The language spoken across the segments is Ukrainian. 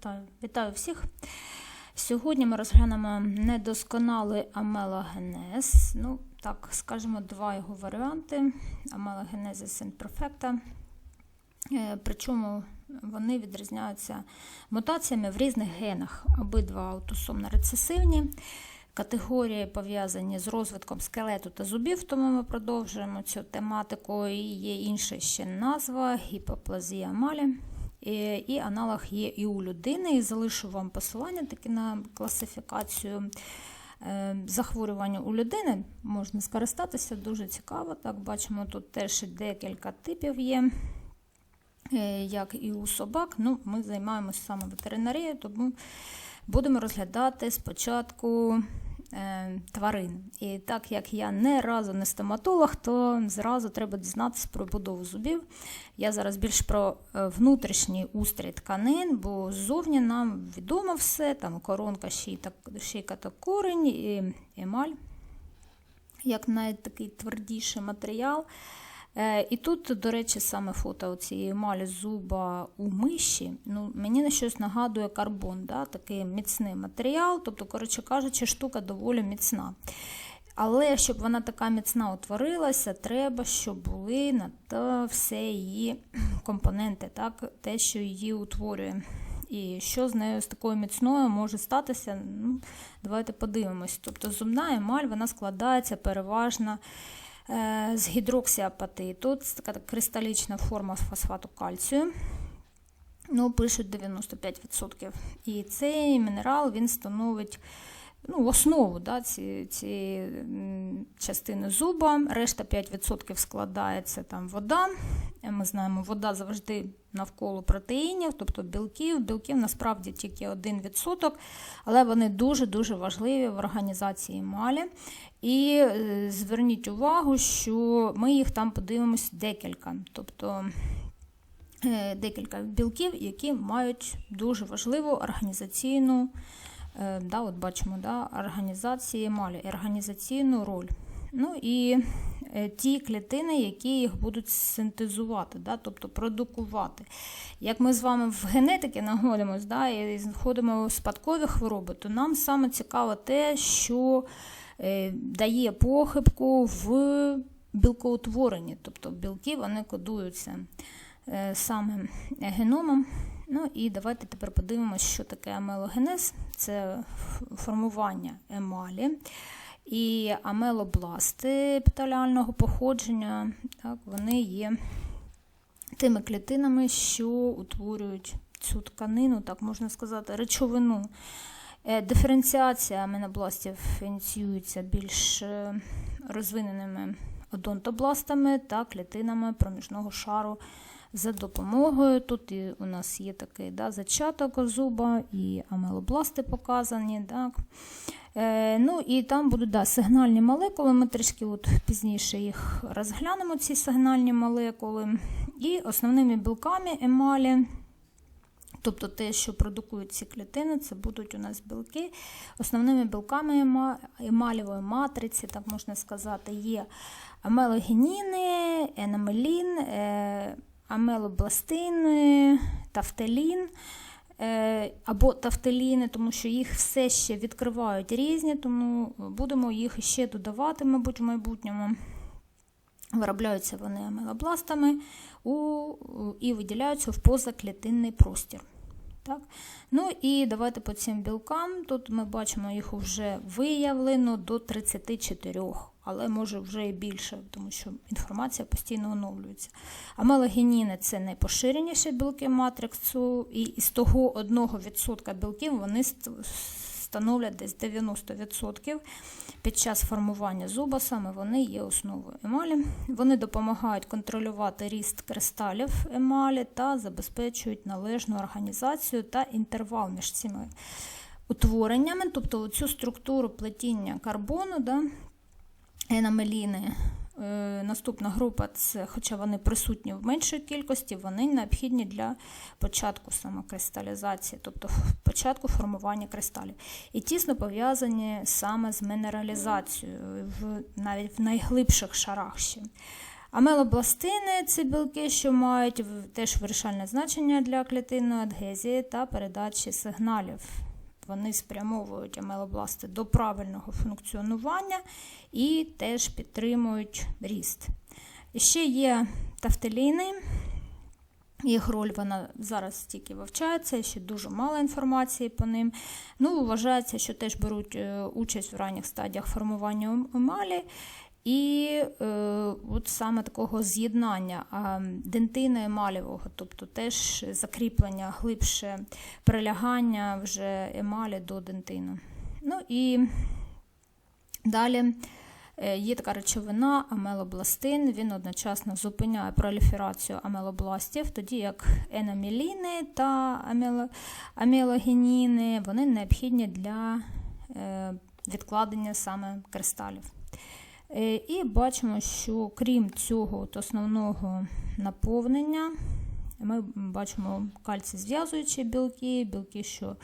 Вітаю, Вітаю всіх. Сьогодні ми розглянемо недосконалий амелогенез. Ну, так, скажімо, два його варіанти: амелогенезис imperfecta. Е, Причому вони відрізняються мутаціями в різних генах. Обидва аутосомно рецесивні. Категорії пов'язані з розвитком скелету та зубів, тому ми продовжуємо цю тематику. І є інша ще назва гіпоплазія малі. І, і аналог є і у людини. І залишу вам посилання таки на класифікацію е, захворювання у людини. Можна скористатися, дуже цікаво. Так, бачимо, тут теж декілька типів є. Е, Як і у собак, ну, ми займаємося саме ветеринарією, тому будемо розглядати спочатку е, тварин. І так як я не разу не стоматолог, то зразу треба дізнатися про будову зубів. Я зараз більш про е, внутрішній устрій тканин, бо ззовні нам відомо все, там коронка, шийка, та корень, і емаль, як навіть такий твердіший матеріал. Е, І тут, до речі, саме фото цієї емалі зуба у миші, ну, мені на щось нагадує карбон, да, такий міцний матеріал, тобто, коротше кажучи, штука доволі міцна. Але щоб вона така міцна утворилася, треба, щоб були на то все її компоненти, так, те, що її утворює. І що з нею з такою міцною може статися, ну, давайте подивимось. Тобто зубна емаль вона складається переважно з гідроксіапатиту, це така кристалічна форма фосфату кальцію. Ну, пишуть 95%. І цей мінерал він становить ну, основу да, цієї ці, частини зуба. Решта 5% складається там вода. Ми знаємо, вода завжди навколо протеїнів, тобто білків. Білків насправді тільки 1%, але вони дуже-дуже важливі в організації емалі. І е, зверніть увагу, що ми їх там подивимось декілька. Тобто е, декілька білків, які мають дуже важливу організаційну, да, от бачимо, да, організації емалі, організаційну роль. Ну і е, ті клітини, які їх будуть синтезувати, да, тобто продукувати. Як ми з вами в генетики знаходимося да, і знаходимо у спадкові хвороби, то нам саме цікаво те, що е, дає похибку в білкоутворенні, тобто білки вони кодуються е, саме геномом. Ну і давайте тепер подивимося, що таке амелогенез. Це формування емалі. І амелобласти епітеліального походження, так, вони є тими клітинами, що утворюють цю тканину, так можна сказати, речовину. Е, Диференціація аменобластів ініціюється більш е, розвиненими одонтобластами та клітинами проміжного шару за допомогою. Тут і у нас є такий да, зачаток зуба, і амелобласти показані. Так. Е, ну І там будуть да, сигнальні молекули. Ми трішки от пізніше їх розглянемо, ці сигнальні молекули. І основними білками емалі. Тобто те, що продукують ці клітини, це будуть у нас білки. Основними білками емалівої матриці, так можна сказати, є амелогеніни, енамелін, е, амелобластин, тафтелін е, або тафтеліни, тому що їх все ще відкривають різні, тому будемо їх ще додавати, мабуть, в майбутньому. Виробляються вони амелобластами у, і виділяються в позаклітинний простір. Так? Ну і давайте по цим білкам. Тут ми бачимо, їх вже виявлено до 34, але може вже і більше, тому що інформація постійно оновлюється. Амелогеніни – це найпоширеніші білки матриксу, і з того 1% білків вони становлять десь 90%. Під час формування зуба саме вони є основою емалі. Вони допомагають контролювати ріст кристалів емалі та забезпечують належну організацію та інтервал між цими утвореннями, тобто цю структуру плетіння карбону, да, енамеліни. Е, Наступна група, це, хоча вони присутні в меншій кількості, вони необхідні для початку самокристалізації, тобто початку формування кристалів. І тісно пов'язані саме з мінералізацією, в, навіть в найглибших шарах ще. Амелобластини це білки, що мають теж вирішальне значення для клітинної адгезії та передачі сигналів. Вони спрямовують амелобласти до правильного функціонування і теж підтримують ріст. Ще є тафтеліни. Їх роль вона зараз тільки вивчається, ще дуже мало інформації по ним. Ну, вважається, що теж беруть е, участь в ранніх стадіях формування ем- емалі. І е, от саме такого з'єднання дентина емалівого, тобто теж закріплення, глибше прилягання вже емалі до дентину. Ну і далі е, є така речовина амелобластин. Він одночасно зупиняє проліферацію амелобластів, тоді як енаміліни та амело, амелогеніни вони необхідні для е, відкладення саме кристалів. Е, І бачимо, що крім цього от основного наповнення, ми бачимо кальцій зв'язуючі білки, білки, що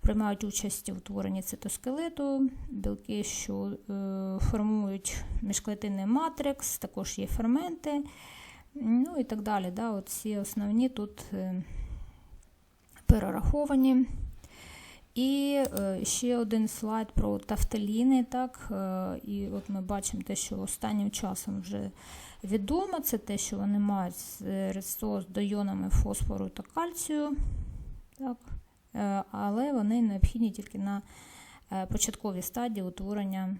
приймають участь у утворенні цитоскелету, білки, що е, формують міжклетинний матрикс, також є ферменти, ну і так далі. Да, от ці основні тут е, перераховані. І е, ще один слайд про тафтеліни. Так, е, і от ми бачимо те, що останнім часом вже відомо, це те, що вони мають е, рецидоз до йонами фосфору та кальцію. Так, е, але вони необхідні тільки на е, початковій стадії утворення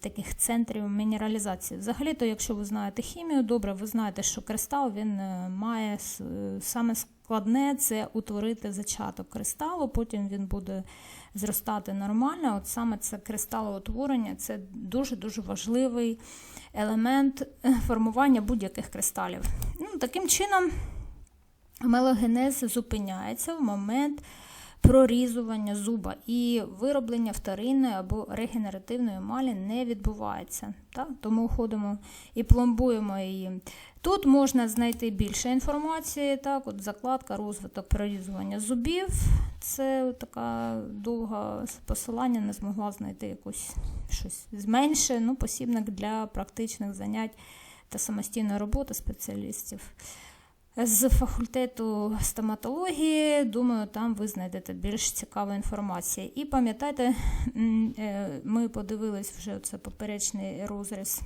таких центрів мінералізації. Взагалі-то, якщо ви знаєте хімію, добре, ви знаєте, що кристал він е, має е, саме складне це утворити зачаток кристалу, потім він буде зростати нормально. От саме це кристалоутворення це дуже-дуже важливий елемент е, формування будь-яких кристалів. Ну, таким чином, мелогенез зупиняється в момент прорізування зуба і вироблення вторинної або регенеративної емалі не відбувається. Так? Тому ходимо і пломбуємо її. Тут можна знайти більше інформації, так, от закладка, розвиток прорізування зубів. Це така довга посилання, не змогла знайти якусь щось зменше, ну, посібник для практичних занять та самостійної роботи спеціалістів. З факультету стоматології, думаю, там ви знайдете більш цікаву інформацію. І пам'ятайте, е, ми подивились вже це поперечний розріз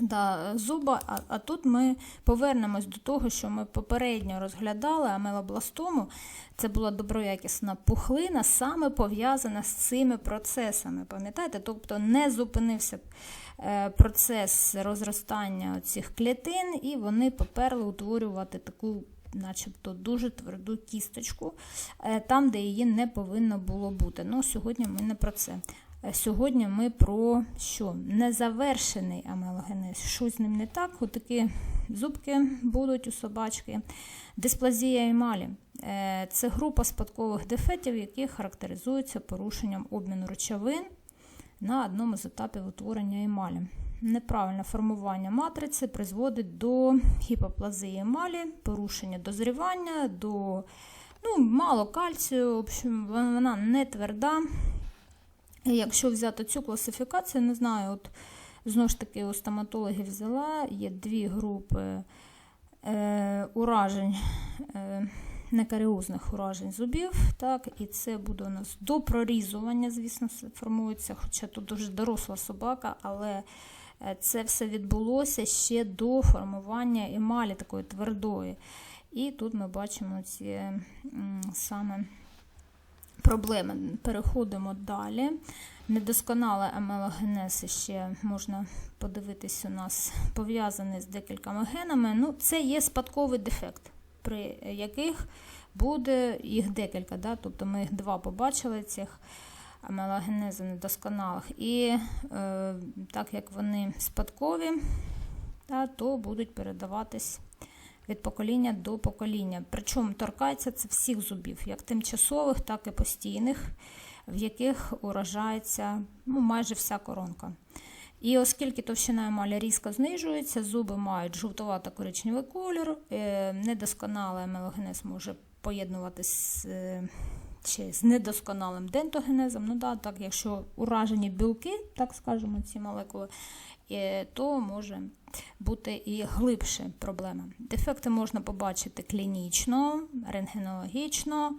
да, зуба, а, а тут ми повернемось до того, що ми попередньо розглядали амелобластому. Це була доброякісна пухлина, саме пов'язана з цими процесами. Пам'ятаєте? Тобто не зупинився е, процес розростання цих клітин, і вони поперли утворювати таку. Начебто дуже тверду кісточку, е, там, де її не повинно було бути. Ну, сьогодні ми не про це. Сьогодні ми про що? Незавершений амелогенез. Що з ним не так? Отакі зубки будуть у собачки. Дисплазія емалі. Е, Це група спадкових дефектів, які характеризуються порушенням обміну речовин на одному з етапів утворення емалі. Неправильне формування матриці призводить до гіпоплазії емалі, порушення дозрівання, до ну, мало кальцію, в общем, вона не тверда. Якщо взяти цю класифікацію, не знаю, от знову ж таки у стоматологів взяла, є дві групи е, уражень, е, некаріозних уражень зубів, так, і це буде у нас до прорізування, звісно, формується, хоча тут дуже доросла собака, але е, це все відбулося ще до формування емалі такої твердої. І тут ми бачимо ці м, саме проблеми. Переходимо далі. Недосконалий амелогенез ще можна подивитись, у нас пов'язаний з декількома генами. Ну, це є спадковий дефект, при яких буде їх декілька. Да? Тобто ми їх два побачили, цих амелогенези недосконалих. І е, так як вони спадкові, да, то будуть передаватись від покоління до покоління. Причому торкається це всіх зубів, як тимчасових, так і постійних, в яких уражається ну, майже вся коронка. І оскільки товщина емалі різко знижується, зуби мають жовтувато-коричневий колір, е, недосконалий амелогенез може поєднуватись з е, чи з недосконалим дентогенезом. Ну, да, так, якщо уражені білки, так скажемо, ці молекули, то може бути і глибше проблема. Дефекти можна побачити клінічно, рентгенологічно.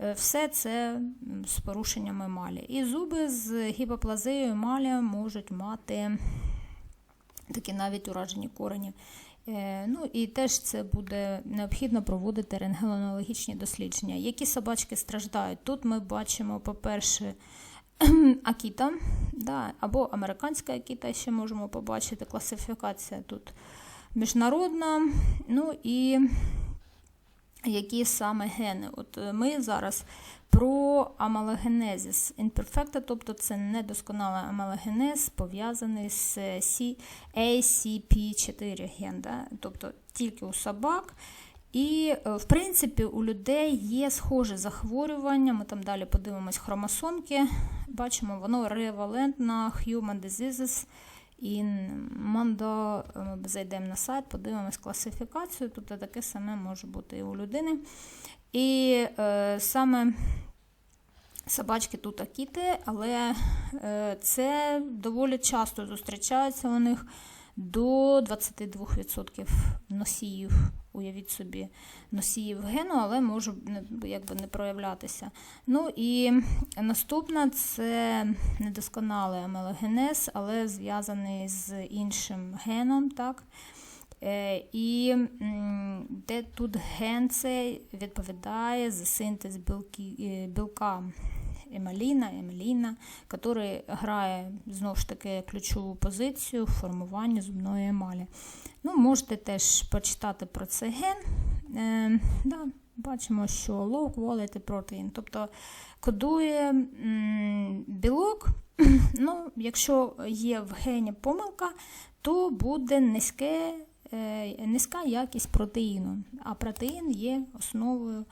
Е, Все це з порушенням емалі. І зуби з гіпоплазією емалі можуть мати такі навіть уражені корені. Е, Ну і теж це буде необхідно проводити рентгенологічні дослідження. Які собачки страждають? Тут ми бачимо, по-перше, акіта, да, або американська акіта, ще можемо побачити. Класифікація тут міжнародна. Ну і які саме гени. От е, ми зараз про амалогенезіс імперфекта, тобто це недосконалий амалогенез, пов'язаний з ACP4 ген, да? тобто тільки у собак. І, е, в принципі, у людей є схоже захворювання. Ми там далі подивимось хромосомки. Бачимо, воно ревалентна Human Diseases in Mondo. Ми зайдемо на сайт, подивимось класифікацію. Тут таке саме може бути і у людини. І е, саме собачки тут акіти, але е, це доволі часто зустрічається у них до 22% носіїв. Уявіть собі, носіїв гену, але може не- якби не проявлятися. Ну і наступна це недосконалий амелогенез, але зв'язаний з іншим геном. так. Е, І де тут ген цей відповідає за синтез білки, е, білка емаліна, емаліна, який грає знову ж таки ключову позицію в формуванні зубної емалі. Ну, можете теж почитати про цей ген. Е, да, бачимо, що low quality protein, тобто кодує м, білок. ну, якщо є в гені помилка, то буде низьке, е, низька якість протеїну, а протеїн є основою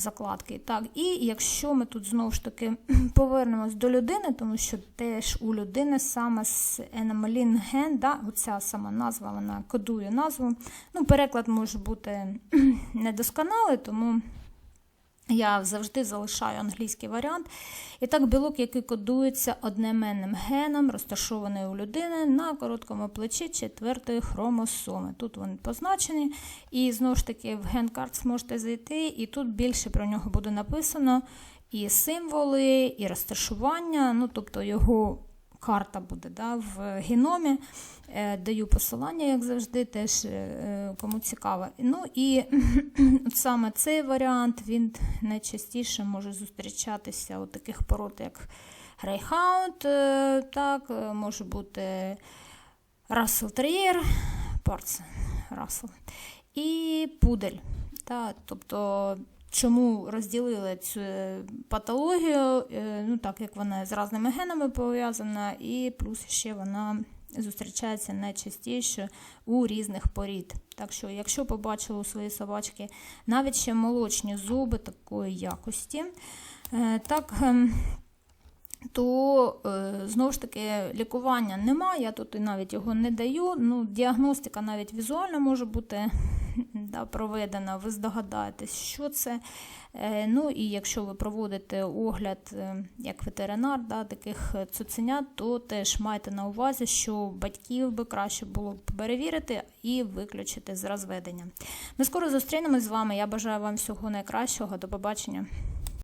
закладки. Так, і якщо ми тут знову ж таки повернемось до людини, тому що теж у людини саме з еномалін ген, да, оця сама назва, вона кодує назву. Ну, переклад може бути недосконалий, тому я завжди залишаю англійський варіант. І так, білок, який кодується одноіменним геном, розташований у людини на короткому плечі четвертої хромосоми. Тут вони позначені. І знову ж таки в генкарт зможете зайти, і тут більше про нього буде написано і символи, і розташування, ну тобто його карта буде да, в геномі. Е, Даю посилання, як завжди, теж е, кому цікаво. Ну і саме цей варіант він найчастіше може зустрічатися у таких пород, як е, так, е, може бути Russell Terrier, Парц Russell, і пудель. Та, тобто, чому розділили цю е, патологію, е, ну так як вона з різними генами пов'язана, і плюс ще вона зустрічається найчастіше у різних порід. Так що, якщо побачили у своїй собачки навіть ще молочні зуби такої якості, е, так. ем, то знову ж таки лікування немає, я тут і навіть його не даю. Ну, діагностика навіть візуально може бути да, проведена, ви здогадаєтесь, що це. Е, ну і якщо ви проводите огляд е, як ветеринар да, таких цуценят, то теж майте на увазі, що батьків би краще було перевірити і виключити з розведення. Ми скоро зустрінемось з вами. Я бажаю вам всього найкращого. До побачення.